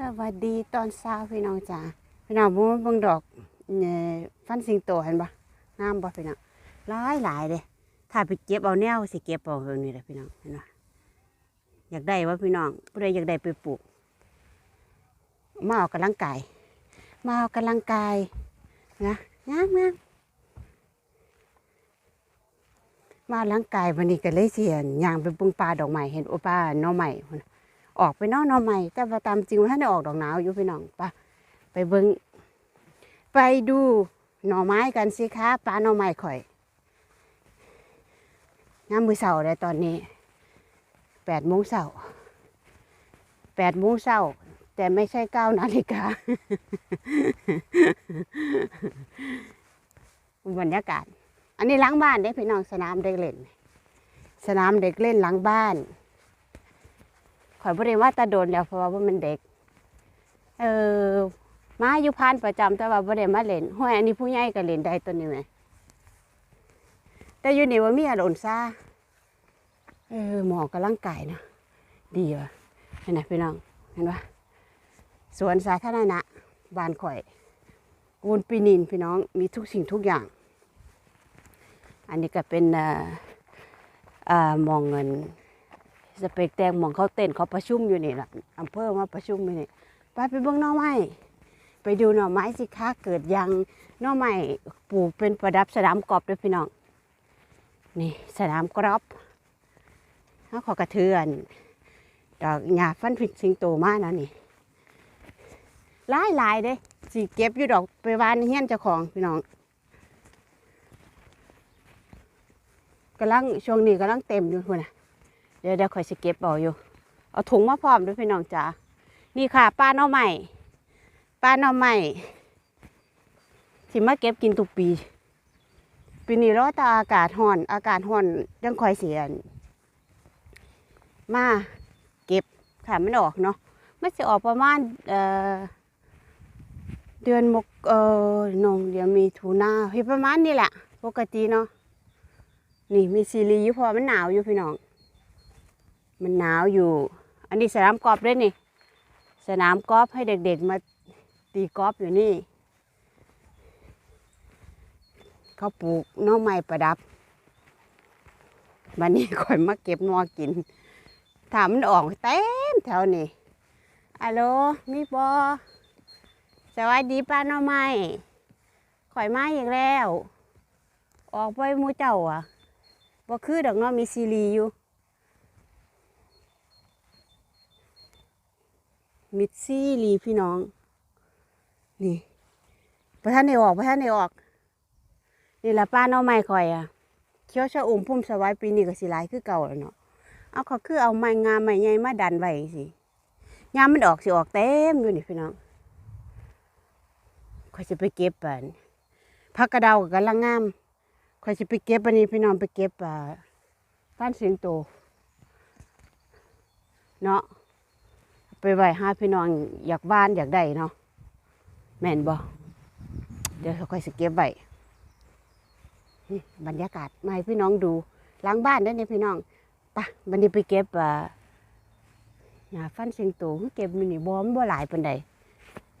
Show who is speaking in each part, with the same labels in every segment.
Speaker 1: สวัสดีตอนเช้าพี่น้องจ๋าพี่น้องบ่มาเบิ่งดอกเนี่ยฟันสิงโตเห็นปะงามบ่พี่น้องหลายหลายเลยถ้าไปเก็บเอาแนวสิเก็บเอาเรื่องนี้แหละพี่น้องเห็นปะอยากได้ว่าพี่น้องผู้ใดอยากได้ไปปลูก มาออกกำลังกาย มาออกกำลังกายนะงามงามมาออกกำลังกายวันนี้ก็เลยเสียนยางไปปรุงปลาดอกไม้เห็นโอป้าน้อใหม่ ออกไปนอกนอใหม่แต่ว่าตามจริงว่าท่านได้ออกดอกหนาวอยู่พี่น้องปะไปเบิงไปดูหน่อไม้กันสิคะปลาหน่อไม้ข่อยน้ำมือเสาเลยตอนนี้แปดโมงเสาแปดโมงเสาแต่ไม่ใช่เก้านาฬิกาบรรยากาศ อันนี้ล้างบ้านเด้พี่น้องสนามเด็กเล่น สนามเด็กเล่นหลังบ้าน ข่อยบ่ได้ว่าตาโดนแล้วเพราะว่ามันเด็ก เออมาอยู่พานประจำแต่ว่าบ่ได้มาเล่นห้วยอันนี้ผู้ใหญ่ก็เล่นได้ตัวนี้แหมแต่อยู่นี่ว่ามีอารมณ์ซาเออหมอกำลังกายนะดีว่ะเห็นไหมพี่น้องเห็นปะสวนสาธารณะบ้านข่อยวนปีนินพี่น้องมีทุกสิ่งทุกอย่าง อันนี้ก็เป็นเอ่อเอ่อหมองเงิน สเปกแตงหมองเขาเต้นเขาประชุมอยู่นี่แหละอำเภอมาประชุมอยู่นี่ไปไปเบิ่งน่อไม้ไปดูหน่อไม้สิคะเกิดยังหน่อไม้ปลูกเป็นประดับสนามกรอบด้วยพี่น้องนี่สนามกรอบเขาขอกระเทือนดอกหญ้าฟันผิดสิงโตมากนะนี่หลายหลายเด้สิเก็บอยู่ดอกไปวานเฮียนเจ้าของพี่น้องกำลังช่วงนี้กำลังเต็มอยู่พุ่นะ ดี๋ยวเดี๋ยวคอยสเก็บเอาอยู่ เอาถุงมาพร้อมด้วยพี่น้องจ๋า นี่ค่ะป้าน่อใหม่ ป้าน่อใหม่สิมาเก็บกินทุกปี ปีนี้รอแต่อากาศห่อน อากาศห่อนยังคอยเสียนมาเก็บค่ะมันออกเนาะมันจะออกประมาณเอ่อเดือนมกเออนงเดี๋ยวมีทูนาเฮ้ประมาณนี้แหละ ปกติเนาะนี่มีซีรีส์อยู่พอมันหนาวอยู่พี่น้อง มันหนาวอยู่ อันนี้สนามกอล์ฟด้วยนี่ สนามกอล์ฟให้เด็กๆมาตีกอล์ฟอยู่นี่ เขาปลูกน้องไม้ประดับวันนี้ข่อยมาเก็บหนอกิน ถามมันออกเต็มแถวนี้อัลโลมีบอสวัสดีป้าน้องไม้ข่อยมาอีกแล้ว ออกไปมูเจ้าอะบ่คือดอกเนาะมีซีรีส์อยู่ มิดซี่รีพี่น้อง นี่ประท่านได้ออกประท่านได้ออก นี่ละป้าน้องไม้คอยอะเขียวชะอุ่มพุ่มสวายปีนี้ก็สิหลายคือเก่าแล้วเนาะเอาเขาคือเอาไม้งามไม้ใหญ่มาดันไว้สิยามมันออกสิออกเต็มอยู่นี่พี่น้องคอยจะไปเก็บปันผักกระเดาก็กำลังงามคอยจะไปเก็บอันนี้พี่น้องไปเก็บอ่าป้านสิงโตเนาะ ไปไหว้าพี่น้องอยากบ้านอยากได้เนาะแม่นบ่เดี๋ยวค่อยสเก็บไว้บรรยากาศมาให้พี่น้องดูหล้างบ้านได้เนี่ยพี่น้องปะบันนี้ไปเก็บอ่าหญ้าฟันเสียงโตเก็บมินิบอมบ่หลายปานใด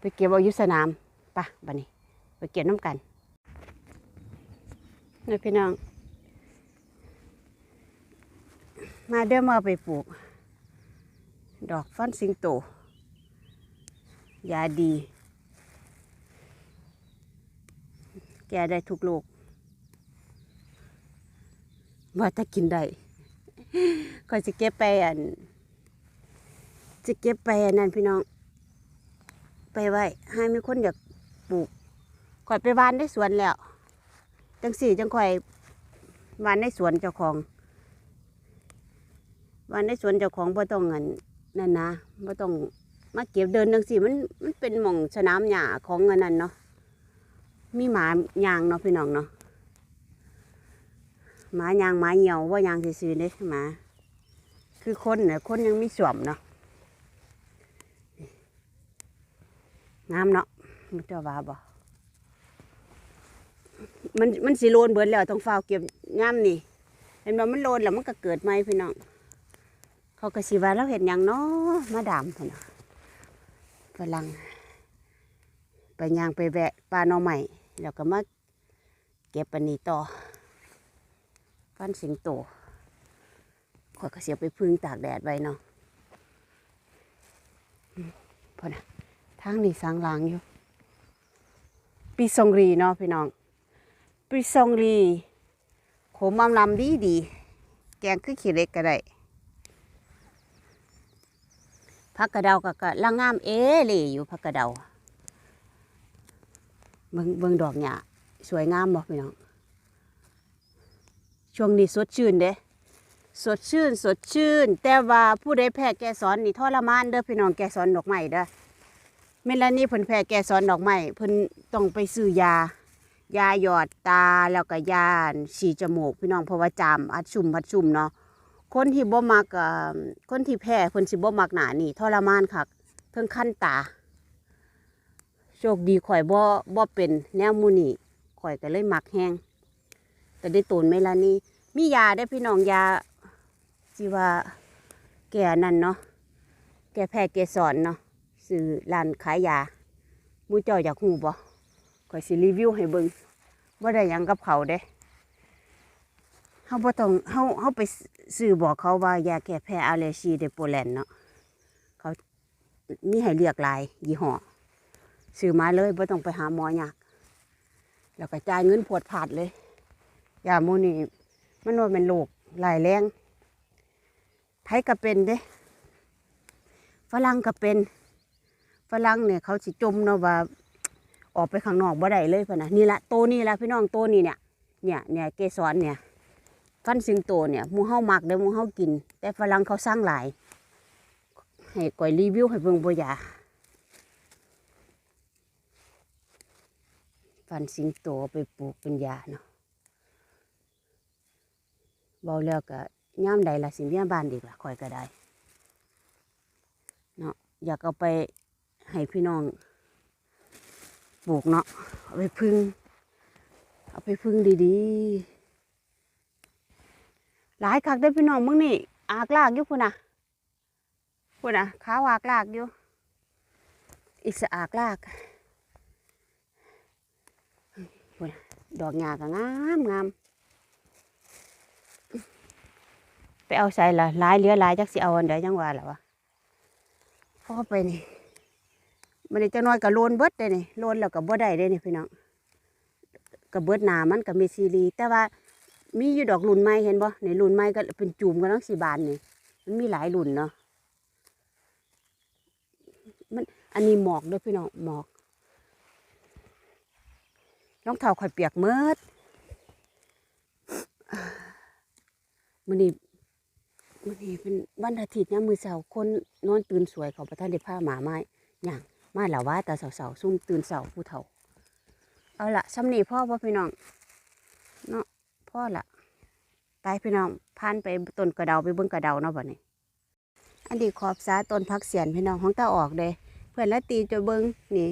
Speaker 1: ไปเก็บเอายู่สนามปะบันนี้ ไปเก็บน้ำกันนี่พี่น้อง มาเดี๋ยวมาไปปลูก ดอกฟันสิงโต ยาดี แกได้ทุกโรคว่าถ้ากินได้ก็จะเก็บไปอัน จะเก็บไปอันนั้นพี่น้อง ไปไว้ ให้มีคนอยากปลูกข่อยไปวานได้สวนแล้ว จังสี่จังข่อยวานในสวนเจ้าของ วานในสวนเจ้าของบ่ต้องเงิน นั่นนะไม่ต้องมาเก็บเดินจังสิมันมันเป็นหม่องสนามหญ้าของอันนั้นเนาะมีหมายางเนาะพี่น้องเนาะหมายางหมาเหี่ยวว่ายางซื่อๆเด้หมาคือคนเนี่ยคนยังไมีสวมเนาะงามเนาะมันจะว่าบ่มันมันสิโลนเบิดแล้วต้องฝ้าวเก็บงามนี่ เห็นบ่มันโลนแล้วมันก็เกิดใหม่พี่น้อง เขาก็สิว่าเราเห็นอย่างเนาะมาดามพุ่นะไปฝรั่งไปยางไปแวะปลาหน่อใหม่แล้วก็มาเก็บปันนี้ต่อฟันสิงโตขอยก็เสียไปพึ่งตากแดดไว้เนาะพอนะทางนี้สางลางอยู่ปีซงรีเนาะพี่น้องปีซงรีโขมอำลำดีดี แกงคือขี้เล็กก็ได้ ผักกระเดาก็กะละงามเอหลีอยู่ผักกระเดาเบิ่งเบิ่งดอกหญ้าสวยงามบ่พี่น้องช่วงนี้สดชื่นเด้สดชื่นสดชื่น แต่ว่าผู้ใดแพ้แกสอนนี่ทรมานเด้อพี่น้องแกสอนดอกไม้เด้อเมลานี่เพิ่นแพ้แกสอนดอกไม้เพิ่นต้องไปซื้อยา ยาหยอดตาแล้วก็ยาฉีจมูกพี่น้องเพราะว่าจามอัดชุ่มอัดชุ่มเนาะ คนที่บ่มักคนที่แพ้เพิ่นสิบ่มักหนานี่ทรมานคักเทิงขั้นตา โชคดีข่อยบ่บ่เป็นแนวมูนี่ข่อยก็เลยมักแฮงแต่ได้ตูนเมลานี่มียาได้พี่น้องยาที่ว่าแก่นั่นเนาะแก่แพ้แก่สอนเนาะซื้อร้านขายยามูเจ้าอยากฮู้บ่ข่อยสิรีวิวให้เบิ่งว่าได้ยังกับเขาเด้ เฮาบ่ต้องเฮาเฮาไปซื้อบอกเขาว่ายาแก้แพ้อะเลร์จีเดโปแลนเนาะเขามีให้เลือกหลายยี่ห้อซื้อมาเลยบ่ต้องไปหาหมอยากแล้วก็จ่ายเงินพวดผาดเลยยาหมูนี่มันว่าเป็นโรคหลายแรงไผก็เป็นเด้ฝรั่งก็เป็นฝรั่งเนี่ยเขาสิจมเนาะว่าออกไปข้างนอกบ่ได้เลยพ่นนะนี่ละโตนี่ละพี่น้องโตนี่เนี่ยเนี่ยเนี่ยเกสรเนี่ย ฟันสิงโตเนี่ยมูเฮามักเด้มูเฮากิน แต่ฝรั่งเขาสร้างหลาย ให้ก่อยรีวิวให้เบิ่งบ่ยาฟันสิงโตไปปลูกเป็นยาเนาะเบาแล้วก็ย่ามใดละสิเมียบ้านอีกละคอยก็ได้เนาะอยากเอาไปให้พี่น้องปลูกเนาะเอาไปพึ่ง เอาไปพึ่งดีๆ หลายคักได้พี่น้องมึงนี่อากลากอยู่พุ่นนะพุ่นนะขาวอากลากอยู่อีกสะอากลากพุ่นนะดอกหญ้าก็งามงามไปเอาใส่ละหลายเหลือหลายจักสิเอาอันใดจังว่าล่ะวะพ่อไปนี่มันจะน้อยกับโลนเบิดได้นี่โลนแล้วก็บ่ได้ได้นี่พี่น้องกับเบิดหนามันก็มีซีรีแต่ว่า มีอยู่ดอกรุ่นใหม่เห็นบ่ในรุ่นใหม่ก็เป็นจูมกันทั้งสี่บานนี่มันมีหลายรุ่นเนาะมันอันนี้หมอกด้วยพี่น้องหมอกรองเท้าข่อยเปียกเมิดมันนี่มันนี่เป็นวันอาทิตย์เนี่ยมือเสาคนนอนตื่นสวยเขาประทานได้ผ้าหมาไม้อย่างมาแล้วว่าแต่เสาๆซุ่มตื่นเสาผู้เฒ่า เอาละซ้ำนี่พ่อพ่อพี่น้องเนาะ พ่อละตายพี่น้องผ่านไปต้นกระเดาไปเบิ้องกระเดาเนาะบ่นี้อันนี้ขอบสาต้นพักเสียนพี่น้องของตาออกเด้เพื่อนละตีจะเบิ้งนี่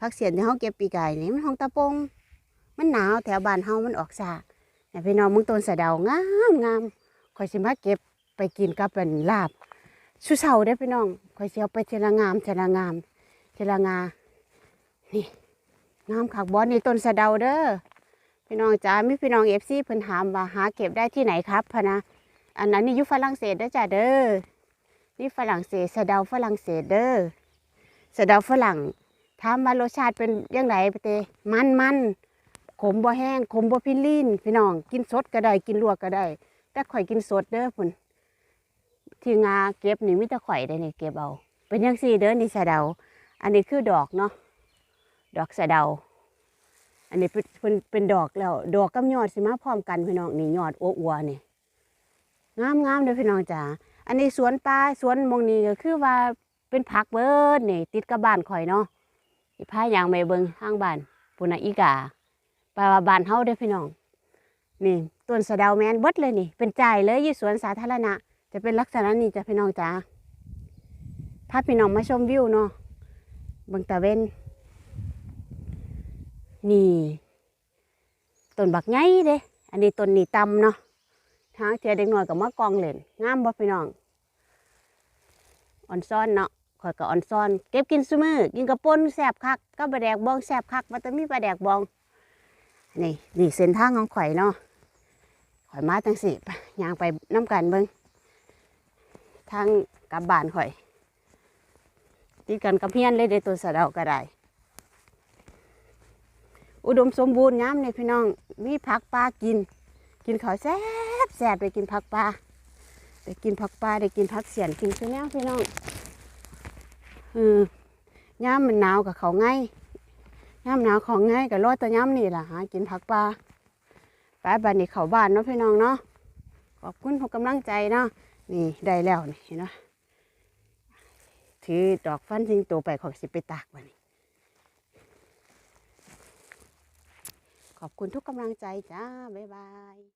Speaker 1: พักเสียนที่เฮาเก็บปีกายนี่มันของตาปงมันหนาวแถวบ้านเฮามันออกซากเนี่ยพี่น้องมึงต้นสะเดางามงามข่อยสิมาเก็บไปกินกับเป็นลาบสุเสาได้พี่น้องข่อยสิเอาไปเทละงามเทละงามเทละงานี่งามคักบอสนี่ต้นสะเดาเด้อ พี่น้องจ๋ามีพี่น้องเอฟซีเพิ่นถามว่าหาเก็บได้ที่ไหนครับพะนะ อันนั้นนี่ยู่ฝรั่งเศสเด้อจ้าเด้อ นี่ฝรั่งเศสสะเดาฝรั่งเศสเด้อสะเดาฝรั่งถามว่ารสชาติเป็นยังไงปะเตมันมันขมบ่แห้งขมบ่พิลีนพี่น้องกินสดก็ได้กินลวกก็ได้ แต่ข่อยกินสดเด้อพุ่นที่งาเก็บนี่มิแต่ข่อยได้นี่เก็บเอา เป็นยังสี่เด้อนี่สะเดา อันนี้คือดอกเนาะดอกสะเดา อันนี้เป็นเป็นดอกแล้ว ดอกกับยอดสิมาพร้อมกันพี่น้องนี่ยอดอ้วนี่งามงามเลยพี่น้องจ๋าอันนี้สวนปลาสวนมงนี้ก็คือว่าเป็นผักเบิร์ดนี่ ติดกับบ้านข่อยเนาะอีพายางไปเบิงข้างบ้านปุนะอีกาปลาบ้านเฮาเด้อพี่น้อง นี่ต้นสะเดาแมนเบิดเลยนี่ เป็นใจายเลยอยู่สวนสาธารณะ จะเป็นลักษณะนี้จ้ะพี่น้องจ๋าพาพี่น้องมาชมวิวเนาะเบิงตะเวน นี่ต้นบักไงเด้อันนี้ต้นนี่ตำเนาะทางเทียเด็กน้อยกับมะกองเล่นงามบ่พี่น้องอ่อนซ่อนเนาะข่อยก็อ่อนซ่อน เก็บกินซุมือกินกระป่นแซบคักก็ปลาแดกบองแซบคักมันต้องมีปลาแดกบองนี่นี่เส้นทางของข่อยเนาะข่อยมาจังสิไปย่างไปน้ำกันเบิงทางกลับบ้านข่อยติดกันกับเพี้ยนเลยในตัวสะเดาก็ได้ อุดมสมบูรณ์ย้ำเนี่ยพี่น้อง มีผักปลากิน กินข้าวแซ่บแซ่บไปกินผักปลาได้กินผักปลาได้กินผักเสียนกินคือแนวพี่น้องเออย่ำมันหนาวกับเขาง่ายย่ำหนาวของง่ายกับรอดแตะย่ำนี่แหละหากินผักปลาไปบ้านนี้เขาบ้านเนาะพี่น้องเนาะขอบคุณทุกกำลังใจเนาะนี่ได้แล้วนี่เห็นไหมถือดอกฟันสิงโตไปของสิไปตากวันนี้ ขอบคุณทุกกำลังใจจ้า บ๊ายบาย